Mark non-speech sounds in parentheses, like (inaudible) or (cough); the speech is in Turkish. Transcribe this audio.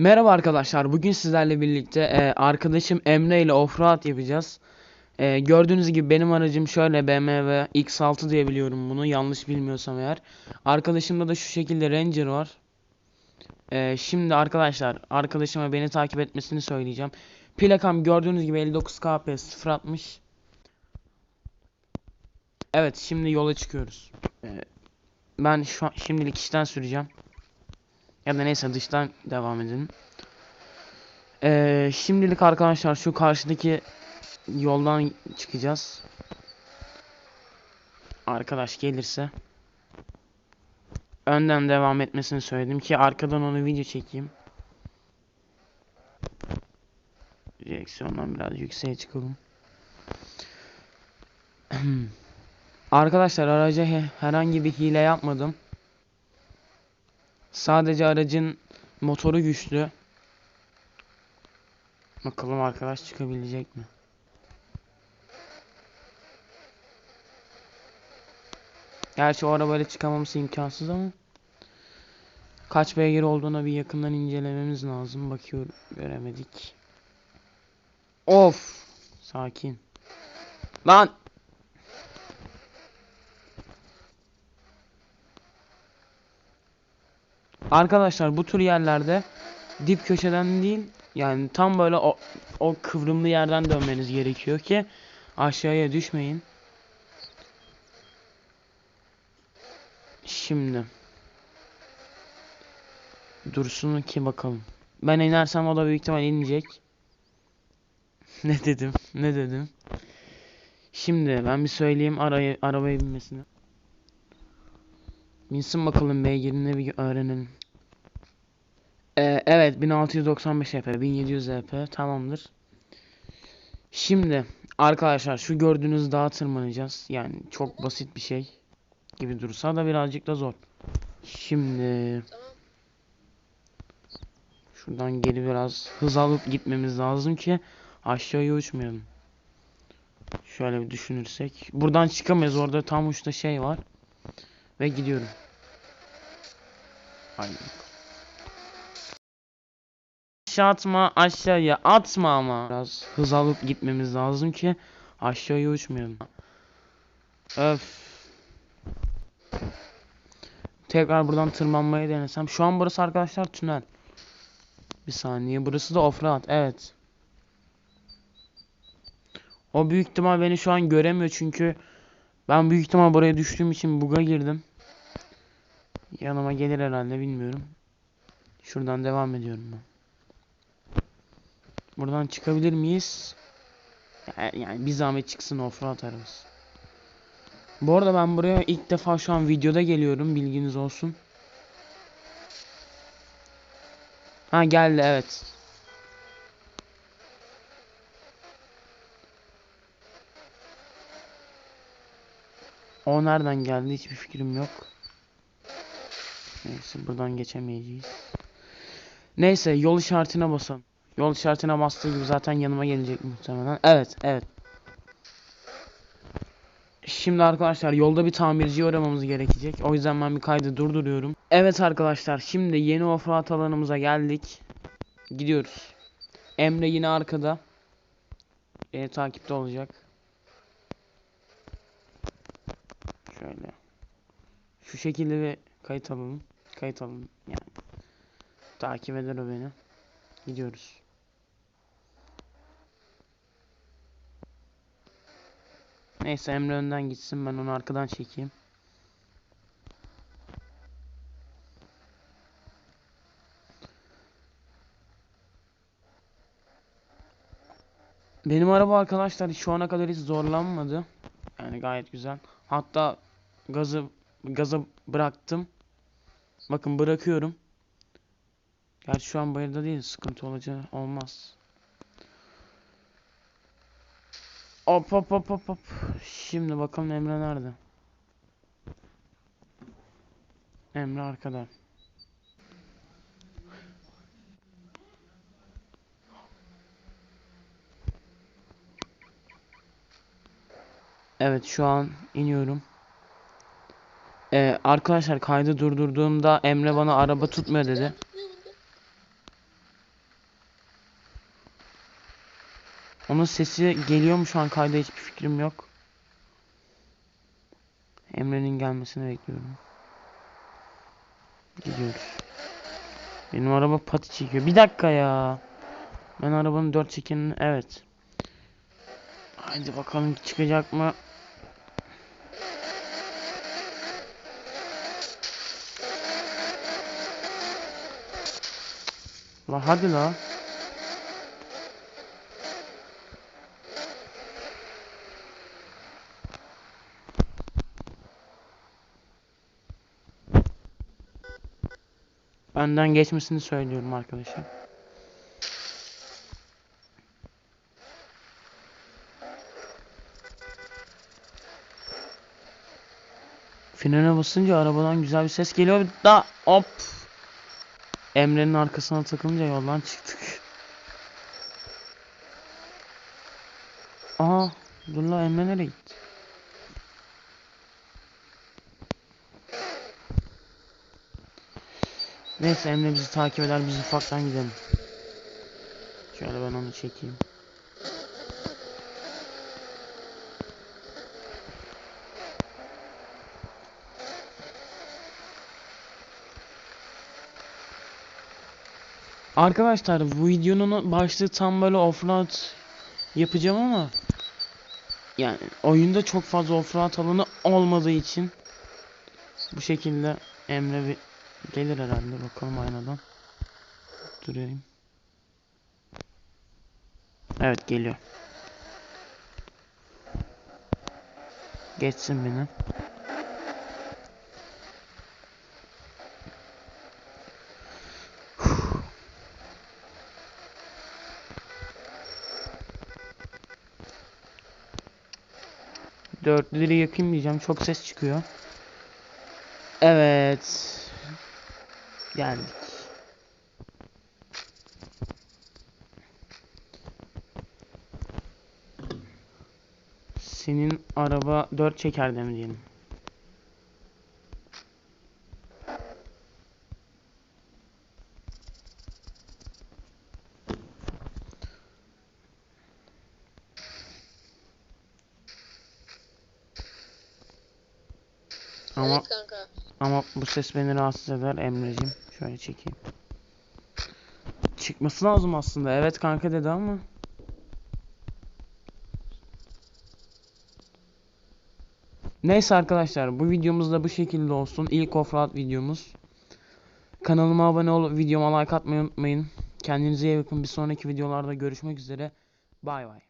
Merhaba arkadaşlar. Bugün sizlerle birlikte e, arkadaşım Emre ile offroad yapacağız. E, gördüğünüz gibi benim aracım şöyle BMW X6 diye biliyorum bunu. Yanlış bilmiyorsam eğer. Arkadaşımda da şu şekilde Ranger var. E, şimdi arkadaşlar arkadaşıma beni takip etmesini söyleyeceğim. Plakam gördüğünüz gibi 59 KP 060. Evet şimdi yola çıkıyoruz. E, ben şu an, şimdilik içten süreceğim. Ya da neyse dıştan devam edelim. Ee, şimdilik arkadaşlar şu karşıdaki yoldan çıkacağız. Arkadaş gelirse önden devam etmesini söyledim ki arkadan onu video çekeyim. Direksiyondan biraz yükseğe çıkalım. (clears throat) Arkadaşlar araca he- herhangi bir hile yapmadım. Sadece aracın motoru güçlü. Bakalım arkadaş çıkabilecek mi? Gerçi o arabayla çıkamaması imkansız ama kaç beygir olduğuna bir yakından incelememiz lazım. Bakıyorum göremedik. Of! Sakin. Lan! Arkadaşlar bu tür yerlerde dip köşeden değil yani tam böyle o, o kıvrımlı yerden dönmeniz gerekiyor ki aşağıya düşmeyin. Şimdi dursun ki bakalım. Ben inersem o da büyük ihtimal inecek. (laughs) ne dedim? Ne dedim? Şimdi ben bir söyleyeyim arayı arabaya binmesini. Binsin bakalım beygirine bir öğrenelim. Ee, evet 1695 EP 1700 EP tamamdır. Şimdi arkadaşlar şu gördüğünüz dağa tırmanacağız. Yani çok basit bir şey gibi dursa da birazcık da zor. Şimdi şuradan geri biraz hız alıp gitmemiz lazım ki aşağıya uçmayalım. Şöyle bir düşünürsek. Buradan çıkamayız. Orada tam uçta şey var. Ve gidiyorum. Haydi. Aşağı atma aşağıya atma ama. Biraz hız alıp gitmemiz lazım ki aşağıya uçmayalım. Öf. Tekrar buradan tırmanmayı denesem. Şu an burası arkadaşlar tünel. Bir saniye. Burası da offroad. Evet. O büyük ihtimal beni şu an göremiyor çünkü ben büyük ihtimal buraya düştüğüm için buga girdim. Yanıma gelir herhalde bilmiyorum. Şuradan devam ediyorum ben. Buradan çıkabilir miyiz? Ya- Yani bir zahmet çıksın offroad arabası. Bu arada ben buraya ilk defa şu an videoda geliyorum bilginiz olsun. Ha geldi evet. O nereden geldi hiçbir fikrim yok. Neyse buradan geçemeyeceğiz. Neyse yol işaretine basalım. Yol işaretine bastığı gibi zaten yanıma gelecek muhtemelen. Evet, evet. Şimdi arkadaşlar yolda bir tamirciye uğramamız gerekecek. O yüzden ben bir kaydı durduruyorum. Evet arkadaşlar şimdi yeni offroad alanımıza geldik. Gidiyoruz. Emre yine arkada. Beni takipte olacak. Şöyle. Şu şekilde bir kayıt alalım. Kayıt alalım yani. Takip eder o beni. Gidiyoruz. Neyse Emre önden gitsin ben onu arkadan çekeyim. Benim araba arkadaşlar şu ana kadar hiç zorlanmadı. Yani gayet güzel. Hatta gazı gaza bıraktım. Bakın bırakıyorum. Gerçi şu an bayırda değil sıkıntı olacağı olmaz. Hop hop hop hop hop. Şimdi bakalım Emre nerede? Emre arkada. Evet şu an iniyorum. Ee, arkadaşlar kaydı durdurduğumda Emre bana araba tutmuyor dedi. Onun sesi geliyor mu şu an kayda hiçbir fikrim yok. Emre'nin gelmesini bekliyorum. Gidiyoruz. Benim araba pati çekiyor. Bir dakika ya. Ben arabanın dört çekenini evet. Haydi bakalım çıkacak mı? La hadi la. Benden geçmesini söylüyorum arkadaşlar. Frene basınca arabadan güzel bir ses geliyor da hop. Emre'nin arkasına takılınca yoldan çıktık. Aha dur la Emre nereye gitti? Neyse Emre bizi takip eder biz ufaktan gidelim. Şöyle ben onu çekeyim. Arkadaşlar bu videonun başlığı tam böyle offroad yapacağım ama yani oyunda çok fazla offroad alanı olmadığı için bu şekilde Emre gelir herhalde bakalım aynadan durayım. Evet geliyor. Geçsin beni. Dörtlüleri yakayım diyeceğim. Çok ses çıkıyor. Evet. Geldik. Senin araba dört çekerde mi diyelim? Ama Evet kanka. ama bu ses beni rahatsız eder Emreciğim. Şöyle çekeyim. Çıkması lazım aslında. Evet kanka dedi ama. Neyse arkadaşlar bu videomuz da bu şekilde olsun. İlk offroad videomuz. Kanalıma abone olup videoma like atmayı unutmayın. Kendinize iyi bakın. Bir sonraki videolarda görüşmek üzere. Bay bay.